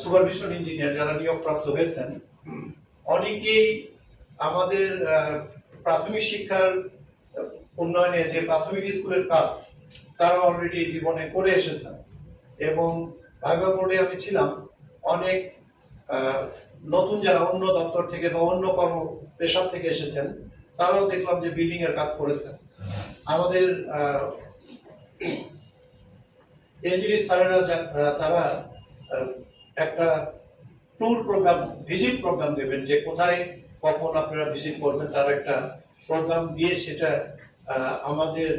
Supervision engineer যারা নিয়োগপ্রাপ্ত হয়েছেন, অনেকেই আমাদের প্রাথমিক শিক্ষার উন্নয়নে যে প্রাথমিক স্কুলের কাজ, তারা অলরেডি জীবনে করে এসেছেন। এবং ভাইবা বোর্ডে আমি ছিলাম, অনেক নতুন যারা অন্য দপ্তর থেকে বা অন্য কর্ম পেশা থেকে এসেছেন, তারাও দেখলাম যে বিল্ডিং এর কাজ করেছেন। আমাদের এনজিডি স্যারেরা তারা একটা ট্যুর প্রোগ্রাম ভিজিট প্রোগ্রাম দেবেন যে কোথায় কখন আপনারা ভিজিট করবেন, তার একটা প্রোগ্রাম দিয়ে সেটা আমাদের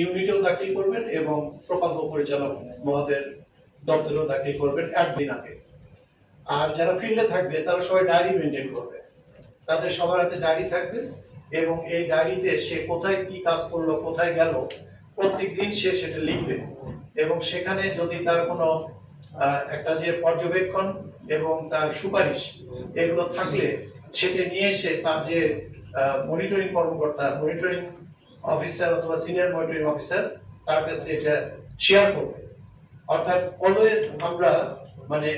ইউনিটেও দাখিল করবেন এবং প্রকল্প পরিচালক মহোদয়ের দপ্তরেও দাখিল করবেন একদিন আগে। আর যারা ফিল্ডে থাকবে, তারা সবাই ডায়েরি মেনটেন করবে। তাদের সবার হাতে ডায়েরি থাকবে এবং এই ডায়েরিতে সে কোথায় কি কাজ করল, কোথায় গেল, প্রত্যেক দিন সে সেটা লিখবে। এবং সেখানে যদি তার কোনো একটা যে পর্যবেক্ষণ এবং তার সুপারিশ, এগুলো থাকলে সেটা নিয়ে এসে তার যে মনিটরিং কর্মকর্তা মনিটরিং অফিসার অথবা সিনিয়র মনিটরিং অফিসার তার কাছে এটা শেয়ার করবে। অর্থাৎ অলওয়েজ আমরা মানে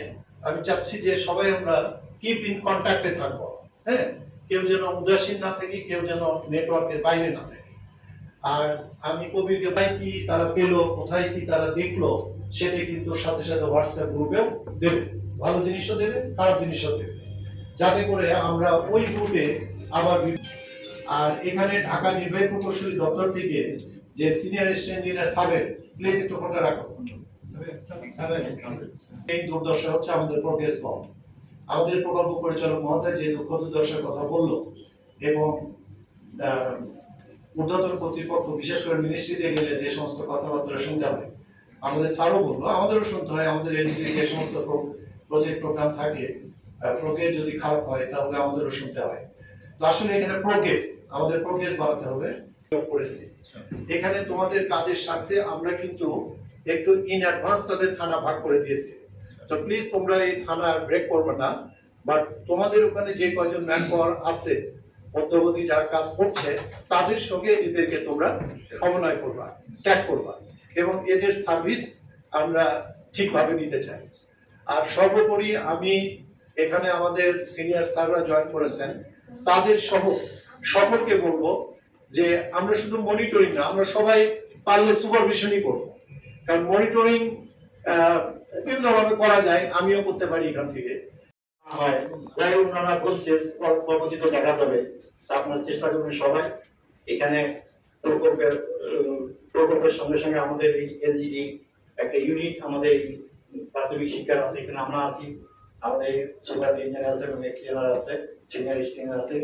আমি চাচ্ছি যে সবাই আমরা কিপ ইন কন্ট্যাক্টে থাকব হ্যাঁ? কেউ যেন উদাসীন না থাকি, কেউ যেন নেটওয়ার্কের বাইরে না থাকে। আর আমি কবিরকে পাই কি, তারা পেল, কোথায় কি তারা দেখল সেটা কিন্তু সাথে সাথে হোয়াটসঅ্যাপ গ্রুপেও দেবে। ভালো জিনিসও দেবে, খারাপ জিনিসও দেবে। যাতে করে আমরা ওই গ্রুপে আবার আর এখানে ঢাকা নির্বাহী প্রকৌশলী দপ্তর থেকে যে সিনিয়র ইঞ্জিনিয়ার সাবের প্লিজ একটু ফোনটা রাখো। এই দুর্দশা হচ্ছে আমাদের প্রোগ্রেস কম। আমাদের প্রকল্প পরিচালক মহোদয় যে দুঃখ দুর্দশার কথা বলল এবং ঊর্ধ্বতন কর্তৃপক্ষ, বিশেষ করে মিনিস্ট্রিতে গেলে যে সমস্ত কথাবার্তা শুনতে হয় আমাদের স্যারও বলল, আমাদেরও শুনতে হয়, আমাদের এনজিটি যে সমস্ত প্রজেক্ট প্রোগ্রাম থাকে প্রোগ্রেস যদি খারাপ হয়, তাহলে আমাদেরও শুনতে হয়। তো আসলে এখানে প্রোগ্রেস আমাদের প্রোগ্রেস বাড়াতে হবে। করেছি এখানে তোমাদের কাজের স্বার্থে আমরা কিন্তু একটু ইন অ্যাডভান্স তাদের থানা ভাগ করে দিয়েছি। তো প্লিজ তোমরা এই থানা ব্রেক করবে না বাট তোমাদের ওখানে যে কয়জন ম্যান পাওয়ার আছে মধ্যবর্তী যারা কাজ করছে, তাদের সঙ্গে এদেরকে তোমরা সমন্বয় করবা ট্যাগ করবা। এবং এদের সার্ভিস আমরা ঠিকভাবে নিতে চাই। আর সর্বোপরি আমি এখানে আমাদের সিনিয়র স্যাররা জয়েন করেছেন, তাদের সহ সকলকে বলব যে আমরা শুধু মনিটরিং না, আমরা সবাই পারলে সুপারভিশনই করব। কারণ মনিটরিং বিভিন্নভাবে করা যায়, আমিও করতে পারি এখান থেকে। হয়। যাই ওনারা বলছেন পরবর্তীতে দেখা যাবে। আপনারা চেষ্টা করবেন সবাই এখানে প্রকল্পের প্রকল্পের সঙ্গে সঙ্গে আমাদের এই এলজিডি একটা ইউনিট আমাদের এই প্রাথমিক শিক্ষার আছে এখানে আমরা আছি। আমাদের সুপার ইঞ্জিনিয়ার আছে এবং এক্সিয়ার আছে সিনিয়র ইঞ্জিনিয়ার আছে।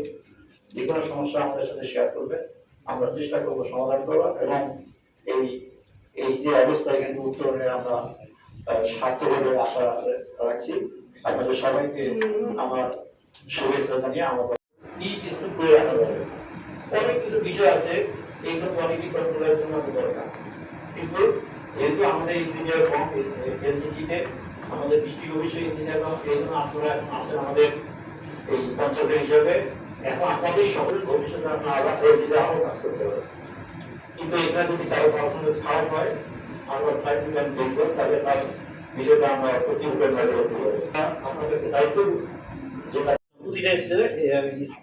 যে কোনো সমস্যা আমাদের সাথে শেয়ার করবে। আমরা চেষ্টা করব সমাধান করবার এবং এই এই যে অবস্থা এখানে উত্তরণে আমরা আহ, সার্থকভাবে আশা রাখছি। আপনাদের সবাইকে আমার শুভেচ্ছা জানিয়ে আমাদের কি স্কুল করে রাখা যাবে? অনেক কিছু বিষয় আছে। এইগুলো কোয়ালিটি জন্য দরকার কিন্তু যেহেতু আমাদের ইঞ্জিনিয়ার কম, এলজিটিতে আমাদের ডিস্ট্রিক্ট অফিসের ইঞ্জিনিয়ার কম এই জন্য আপনারা আছেন আমাদের এই কনসালটেন্ট হিসাবে। এখন আপনাদের সকলের ভবিষ্যতে আপনারা এলজিতে আরও কাজ করতে হবে কিন্তু এখানে যদি কারও পারফরমেন্স খারাপ হয়, আমরা টাইম দেখব, তাহলে তার বিষয়টা আমরা প্রতিরূপের বাইরে করতে পারি আপনাদেরকে দায়িত্ব যেটা প্রতিটা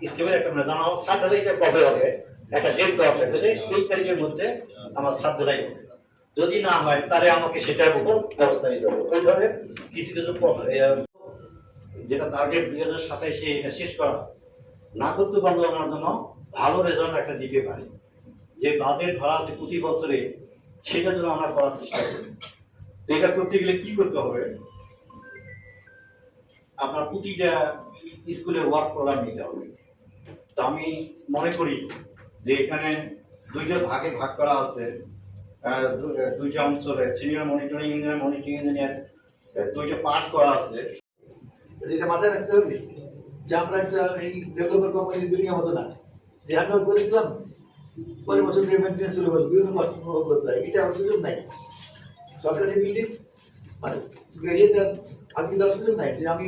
স্কিমের একটা জানাও সাত তারিখে কবে হবে? একটা ডেট দেওয়া থাকবে যে এই তারিখের মধ্যে আমার হবে। যদি না হয়, তাহলে আমাকে সেটার উপর ব্যবস্থা নিতে হবে। ওইভাবে কিছু কিছু প- যেটা টার্গেট দুই হাজার সাতাইশে এটা শেষ করা। না করতে পারলে আমার জন্য ভালো রেজাল্ট একটা দিতে পারি। যে বাজেট ধরা আছে প্রতি বছরে, সেটা যেন আমরা করার চেষ্টা করি। তো এটা করতে গেলে কি করতে হবে? আপনার প্রতিটা স্কুলে ওয়ার্ক প্রোগ্রাম নিতে হবে। তো আমি মনে করি যে এখানে দুইটা ভাগে ভাগ করা আছে। দুইটা অঞ্চলে senior monitoring engineer monitoring engineer দুইটা পার্ট করা আছে। যেটা মাথায় রাখতে হবে যে আমরা একটা এই ডেভেলপার কোম্পানির বিল্ডিং মতো না। যে হ্যান্ড করেছিলাম, পরের বছর দিয়ে মেনটেন্স শুরু হলো, বিভিন্ন কষ্ট প্রভাব করতে হয়। এটা আমার সুযোগ নাই। সরকারি বিল্ডিং মানে বেরিয়ে দেওয়ার ফাঁকি দেওয়ার সুযোগ নাই যে আমি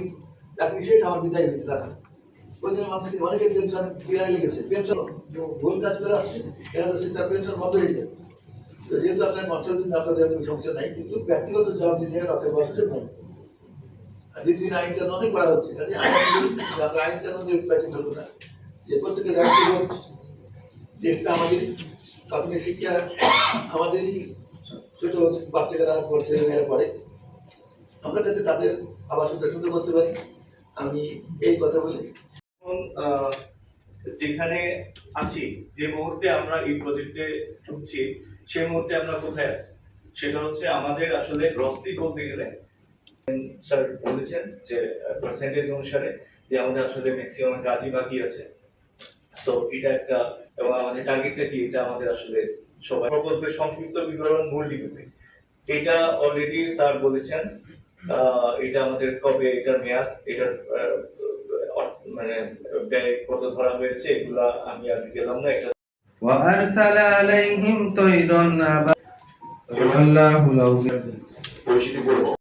চাকরি শেষ, আমার বিদায় হয়েছে তারা ওই জন্য মানুষকে লেগেছে পেনশন ভুল কাজ করে আসছে পেনশন বন্ধ হয়ে যায়। তো যেহেতু আপনার সমস্যা কিন্তু ব্যক্তিগত অনেক করা হচ্ছে। আমরা না, যে দেশটা আমাদের শিক্ষা আমাদেরই ছোট বাচ্চারা পড়ছে মেয়েরা পড়ে। আমরা যাতে তাদের আবার করতে পারি। আমি এই কথা বলি যেখানে আছি, যে মুহূর্তে আমরা এই প্রজেক্টে ঢুকছি সেই মুহূর্তে আমরা কোথায় আছি? সেটা হচ্ছে আমাদের আসলে গ্রস্তি বলতে গেলে, স্যার বলেছেন যে পার্সেন্টেজ অনুসারে যে আমাদের আসলে ম্যাক্সিমাম কাজই বাকি আছে। তো এটা একটা, এবং আমাদের টার্গেটটা কি? এটা আমাদের আসলে সবাই প্রকল্পের সংক্ষিপ্ত বিবরণ মূল লিপিতে। এটা অলরেডি স্যার বলেছেন। এটা আমাদের কবে, এটার মেয়াদ, এটার মানে ব্যয় কত ধরা হয়েছে এগুলা আমি আর গেলাম না এটা وأرسل عليهم طيرا أبابيل والله لو পরিস্থিতি বলবো